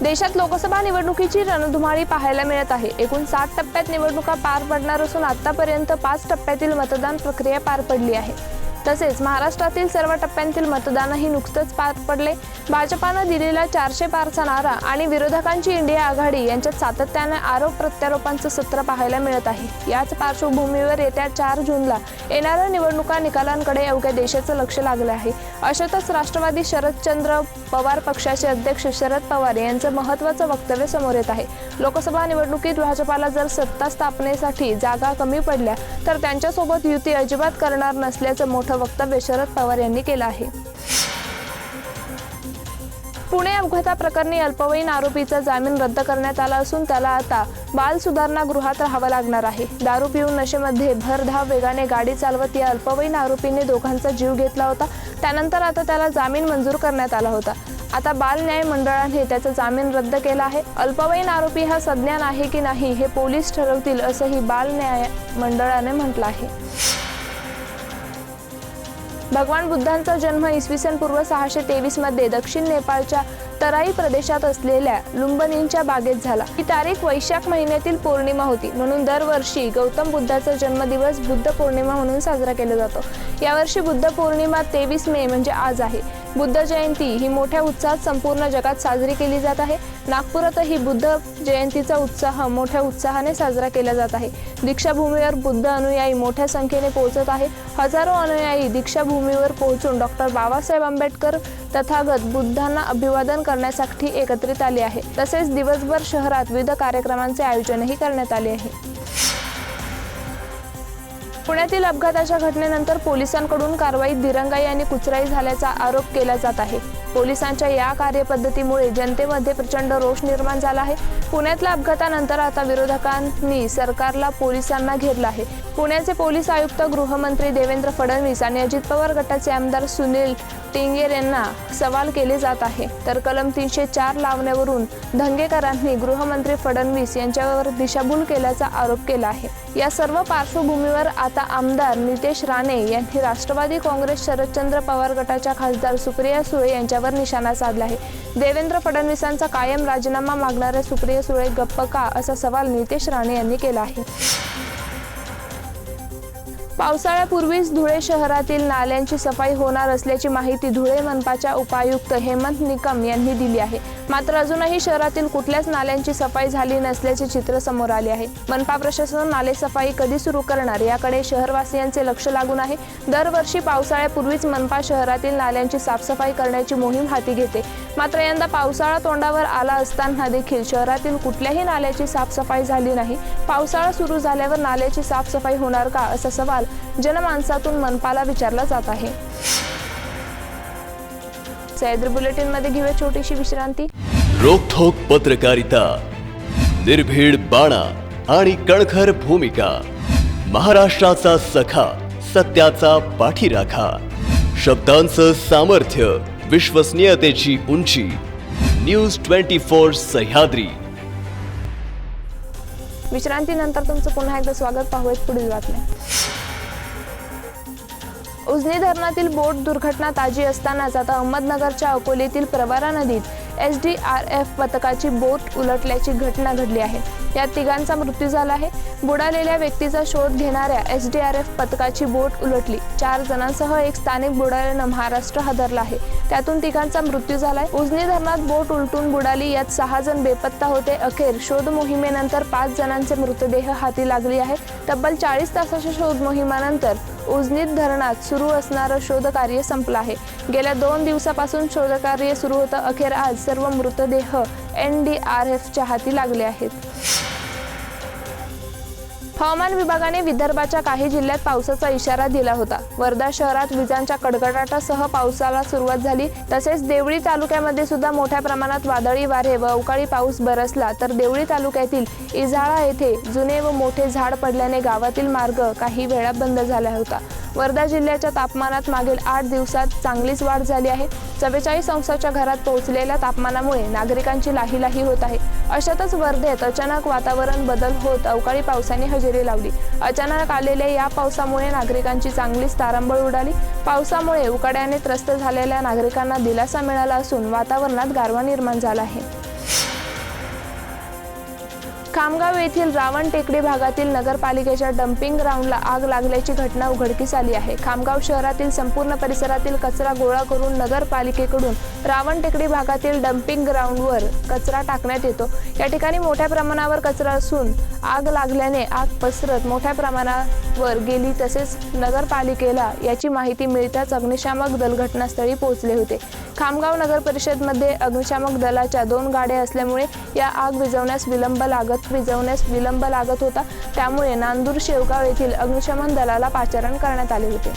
देशात लोकसभा निवडणुकीची रणधुमाळी पाहायला मिळत आहे. एकूण सात टप्प्यात निवडणुका पार पडणार असून आतापर्यंत पाच टप्प्यातील मतदान प्रक्रिया पार पडली आहे. तसेच महाराष्ट्रातील सर्व टप्प्यांतील मतदानही नुकतंच पार पडले. भाजपानं दिलेला चारशे पारचा नारा आणि विरोधकांची इंडिया आघाडी यांच्यात सातत्याने आरोप प्रत्यारोपांचं सत्र पाहायला मिळत आहे. याच पार्श्वभूमीवर येत्या चार जूनला येणाऱ्या निवडणुका निकालांकडे अवघ्या देशाचं लक्ष लागलं आहे. अशातच राष्ट्रवादी शरदचंद्र पवार पक्षाचे अध्यक्ष शरद पवार यांचं महत्त्वाचं वक्तव्य समोर येत आहे. लोकसभा निवडणुकीत भाजपाला जर सत्ता स्थापनेसाठी जागा कमी पडल्या तर त्यांच्यासोबत युती अजिबात करणार नसल्याचं मोठं वक्तव्य शरद पवार यांनी केलं आहे. पुणे अपघाताप्रकरणी अल्पवयीन आरोपीचा जामीन रद्द करण्यात आला असून त्याला आता बाल सुधारणा गृहात राहावं लागणार आहे. दारू पिऊन नशेमध्ये भरधाव वेगाने गाडी चालवत या अल्पवयीन आरोपीने दोघांचा जीव घेतला होता. त्यानंतर आता त्याला जामीन मंजूर करण्यात आला होता. आता बाल न्याय मंडळाने त्याचा जामीन रद्द केला आहे. अल्पवयीन आरोपी हा संज्ञान आहे की नाही हे पोलीस ठरवतील असंही बाल न्याय मंडळाने म्हटलं आहे. भगवान बुद्धांचा जन्म इसवी सन पूर्व सहाशे तेवीसमध्ये दक्षिण नेपाळच्या तराई प्रदेशात असलेल्या लुंबनींच्या बागेत झाला. ही तारीख वैशाख महिन्यातील पौर्णिमा होती. म्हणून दरवर्षी गौतम बुद्धाचा जन्मदिवस बुद्ध पौर्णिमा म्हणून साजरा केला जातो. यावर्षी बुद्ध पौर्णिमा तेवीस मे म्हणजे आज आहे. बुद्ध जयंती ही मोठ्या उत्साहात संपूर्ण जगात साजरी केली जात आहे. नागपुरातही बुद्ध जयंतीचा उत्साह मोठ्या उत्साहाने साजरा केला जात आहे. दीक्षाभूमीवर बुद्ध अनुयायी मोठ्या संख्येने पोहोचत आहे. हजारो अनुयायी दीक्षाभूमीवर पोहोचून डॉक्टर बाबासाहेब आंबेडकर तथागत बुद्धांना अभिवादन करण्यासाठी एकत्रित आले आहे. तसेच दिवसभर शहरात विविध कार्यक्रमांचे आयोजनही करण्यात आले आहे. पुण्यातील अपघाताच्या घटनेनंतर पोलिसांकडून कारवाईत दिरंगाई आणि कुचराई झाल्याचा आरोप केला जात आहे. पोलिसांच्या या कार्यपद्धतीमुळे जनतेमध्ये प्रचंड रोष निर्माण झाला आहे. पुण्यातल्या अपघातानंतर आता विरोधकांनी सरकारला पोलिसांना घेरलं आहे. पुण्याचे पोलीस आयुक्त गृहमंत्री देवेंद्र फडणवीस आणि अजित पवार गटाचे आमदार सुनील टिंगेर यांना सवाल केले जात आहे. तर कलम तीनशे चार लावण्यावरून धंगेकरांनी गृहमंत्री फडणवीस यांच्यावर दिशाभूल केल्याचा आरोप केला आहे. या सर्व पार्श्वभूमीवर आता आमदार नितेश राणे यांनी राष्ट्रवादी काँग्रेस शरदचंद्र पवार गटाच्या खासदार सुप्रिया सुळे यांच्यावर निशाणा साधला आहे. देवेंद्र फडणवीसांचा कायम राजीनामा मागणाऱ्या सुप्रिया सुळे गप्प का असा सवाल नितेश राणे यांनी केला आहे. पावसाळ्यापूर्वीच धुळे शहरातील नाल्यांची सफाई होणार असल्याची माहिती धुळे मनपाच्या उपायुक्त हेमंत निकम यांनी दिली आहे. मात्र अजूनही शहरातील कुठल्याच नाल्यांची सफाई झाली नसल्याचे चित्र समोर आले आहे. मनपा प्रशासन नाले सफाई कधी सुरू करणार याकडे शहरवासियांचे लक्ष लागून आहे. दरवर्षी पावसाळ्यापूर्वीच मनपा शहरातील नाल्यांची साफसफाई करण्याची मोहीम हाती घेते. मात्र यंदा पावसाळा तोंडावर आला असताना देखील शहरातील कुठल्याही नाल्याची साफसफाई झाली नाही. पावसाळा सुरू झाल्यावर नाल्याची साफसफाई होणार का? असा सवाल जनमानसातून मनपाला विचारला जात आहे. सह्याद्री बुलेटिनमध्ये घेऊया छोटीशी विश्रांती. रोखोक पत्रकारिता निर्भीड बाणा आणि कणखर भूमिका महाराष्ट्राचा सखा सत्याचा पाठीराखा शब्दांचं सामर्थ्य विश्वसनीयतेची उंची. News twenty four Sahyadri. विश्रांतीनंतर तुमचं पुन्हा एकदा स्वागत. पाहूयात पुढील बातम्या. उजनी धरणातील बोट दुर्घटना ताजी असतानाच आता अहमदनगरच्या अकोलेतील प्रवारा नदीत एस डी आर एफ पथकाची बोट उलटल्याची घटना घडली आहे. यात तिघांचा मृत्यू झाला आहे. बुडालेल्या व्यक्तीचा शोध घेणाऱ्या एस डी आर एफ पथकाची बोट उलटली. चार जणांसह एक स्थानिक बुडाल्यानं महाराष्ट्र हादरला आहे. त्यातून तिघांचा मृत्यू झालाय. उजनी धरणात बोट उलटून बुडाली. यात सहा जण बेपत्ता होते. अखेर शोध मोहिमेनंतर पाच जणांचे मृतदेह हाती लागली आहे तब्बल चाळीस तासाच्या शोध मोहिमानंतर उजनीत धरणात सुरू असणारं शोधकार्य संपलं आहे. गेल्या दोन दिवसापासून शोधकार्य सुरू होतं. अखेर आज सर्व मृतदेह एन डी आर एफच्या हाती लागले आहेत. हवामान विभागाने विदर्भाच्या काही जिल्ह्यात पावसाचा इशारा दिला होता. वर्धा शहरात विजांच्या कडकडाटासह पावसाला सुरुवात झाली. तसेच देवळी तालुक्यामध्ये सुद्धा मोठ्या प्रमाणात वादळी वारे व अवकाळी पाऊस बरसला तर देवळी तालुक्यातील इजाळा येथे जुने व मोठे झाड पडल्याने गावातील मार्ग काही वेळा बंद झाला होता. वर्धा जिल्ह्याच्या तापमानात मागील आठ दिवसात चांगलीच वाढ झाली आहे. चव्वेचाळीस अंशाच्या घरात पोहोचलेल्या तापमानामुळे नागरिकांची लाहीलाही होत आहे. अशातच वर्धेत अचानक वातावरण बदल होत अवकाळी पावसाने हजेरी लावली. अचानक आलेल्या या पावसामुळे नागरिकांची चांगलीच तारांबळ उडाली. पावसामुळे उकाड्याने त्रस्त झालेल्या नागरिकांना दिलासा मिळाला असून वातावरणात गारवा निर्माण झाला आहे. खामगाव येथील रावण टेकडी भागातील नगरपालिकेच्या डम्पिंग ग्राउंडला आग लागल्याची घटना उघडकीस आली आहे. खामगाव शहरातील संपूर्ण परिसरातील कचरा गोळा करून नगरपालिकेकडून रावण टेकडी भागातील डम्पिंग ग्राउंडवर कचरा टाकण्यात येतो. या ठिकाणी मोठ्या प्रमाणावर कचरा असून आग लागल्याने आग पसरत मोठ्या प्रमाणावर गेली तसेच नगरपालिकेला याची माहिती मिळताच अग्निशामक दल घटनास्थळी पोहोचले होते. खामगाव नगर परिषदमध्ये अग्निशामक दलाच्या दोन गाड्या असल्यामुळे या आग विझवण्यास विलंब लागत विजवण्यास विलंब लागत होता. त्यामुळे नांदूर शेवगाव येथील अग्निशमन दलाला पाचारण करण्यात आले होते.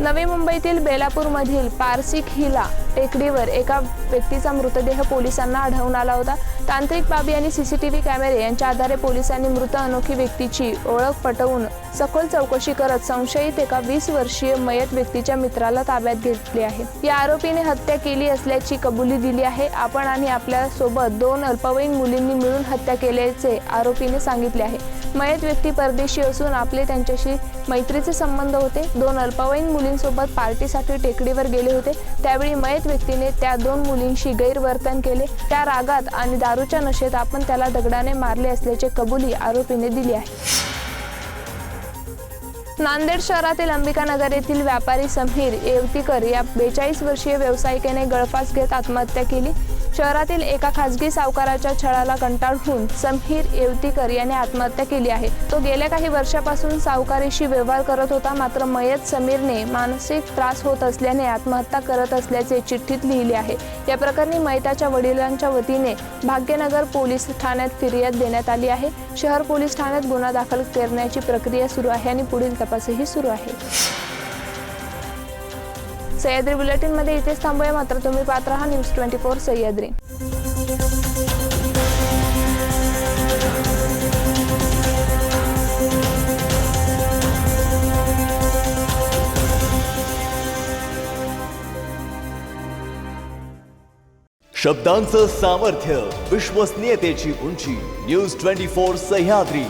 नवी मुंबईतील बेलापूरमधील पारसिक हिला टेकडीवर एका व्यक्तीचा मृतदेह पोलिसांना आढळून आला होता. तांत्रिक बाबी आणि सीसीटीव्ही कॅमेरे यांच्या आधारे पोलिसांनी मृत अनोखी व्यक्तीची ओळख पटवून सखोल चौकशी करत संशयित एका वीस वर्षीय मयत व्यक्तीच्या मित्राला ताब्यात घेतले आहे. या आरोपीने हत्या केली असल्याची कबुली दिली आहे. आपण आणि आपल्यासोबत दोन अल्पवयीन मुलींनी मिळून हत्या केल्याचे आरोपीने सांगितले आहे. मयत व्यक्ती परदेशी असून आपले त्यांच्याशी मैत्रीचे संबंध होते. दोन अल्पवयीन मुलींसोबत पार्टीसाठी टेकडीवर गेले होते. त्यावेळी मयत व्यक्तीने त्या दोन मुलींशी गैरवर्तन केले. त्या रागात आणि दारूच्या नशेत आपण त्याला दगडाने मारले असल्याचे कबुली आरोपीने दिली आहे. नांदेड शहरातील अंबिकानगर येथील व्यापारी समीर येवतीकर या बेचाळीस वर्षीय व्यावसायिकेने गळफास घेत आत्महत्या केली. शहरातील एका खासगी सावकाराच्या छळाला कंटाळून समीर येवतीकर याने आत्महत्या केली आहे. तो गेल्या काही वर्षापासून सावकारीशी व्यवहार करत होता मात्र मयत समीरने मानसिक त्रास होत असल्याने आत्महत्या करत असल्याचे चिठ्ठीत लिहिले आहे. या प्रकरणी मयताच्या वडिलांच्या वतीने भाग्यनगर पोलीस ठाण्यात फिर्याद देण्यात आली आहे. शहर पोलीस ठाण्यात गुन्हा दाखल करण्याची प्रक्रिया सुरू आहे आणि पुढील तपासही सुरू आहे. सह्याद्री बुलेटिनमध्ये इथेच थांबूया. मात्र तुम्ही पाहत राहा न्यूज ट्वेंटी फोर सह्याद्री. शब्दांचं सामर्थ्य विश्वसनीयतेची उंची न्यूज ट्वेंटी फोर सह्याद्री.